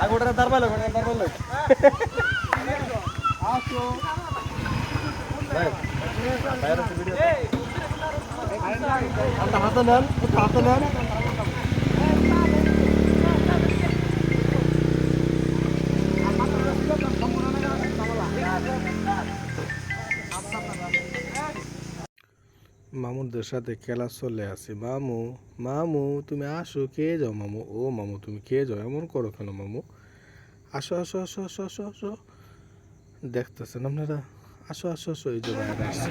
আগে ওটা দাঁড়াল ওটা দাঁড়াল হাতে নেন হাতে নেন মামুদের সাথে খেলা চলে আসে মামু মামু তুমি আসো খেয়ে যাও মামু ও মামু তুমি খেয়ে যাও এমন করো কেন মামু আসো আসো আসো আসো আসো আসো দেখতেছেন আপনারা আসো আসো আসো এই যে বাইরে আসছে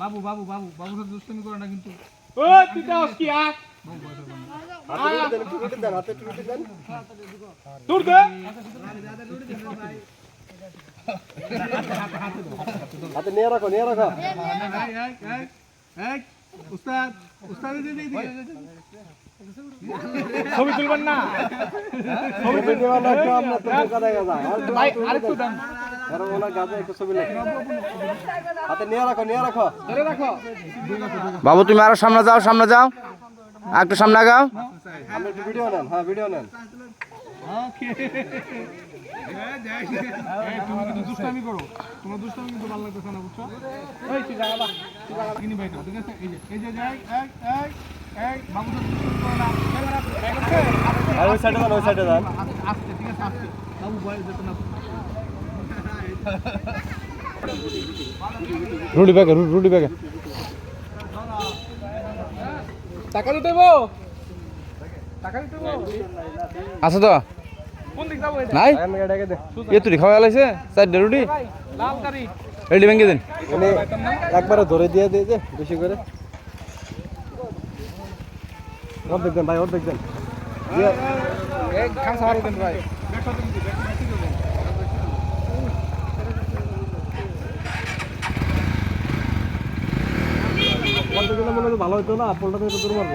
বাবু বাবু বাবু বাবুর সাথে দুষ্টামি করে না কিন্তু। হাতে টুটি দেন হাতে নিয়ে রাখো নিয়ে রাখো। উস্তাদ ছবি তুলবেন না? ছবি দেওয়া না একটু আপনার তো দেখা যায়। আর একটু দেন। একটু ছবি হাতে নিয়ে রাখো নিয়ে রাখো। বাবু তুমি আরও সামনে যাও সামনে যাও। আর একটু সামনে গাও আপনি একটু ভিডিও নেন হ্যাঁ ভিডিও নেন। এই, তুমি কিন্তু দুষ্টামি করো তোমার দুষ্টামি কিন্তু ভালো লাগতেছে না বুঝছ এই তুই জায়গা কিনি ভাই তো ঠিক আছে এই যে এই যে যাই এই এই এই বাবুর সাথে দুষ্টামি করো না ক্যামেরা ব্যাক আছে আর ওই সাইডে যান ওই সাইডে যান। আস্তে ঠিক আছে আস্তে বাবু ভয় যেত না রুটি ব্যাগে রুটি ব্যাগে টাকা দিতে হইবো টাকা দিতে হইবো আছে তো কোন দিক যাবো এটা নাই আমি এটাকে দে এ তুই খাওয়া লাইছে চারটে রুটি ভাই লাল কারি রেডি ভেঙে দিন উনি একবারে ধরে দিয়ে দিয়ে যে বেশি করে অর্ধেক দেন ভাই অর্ধেক দেন দিয়ে এই খান সাহারা দেন ভাই খেলতে গেলে ভালো হতো না পোলটা তো দুর্বল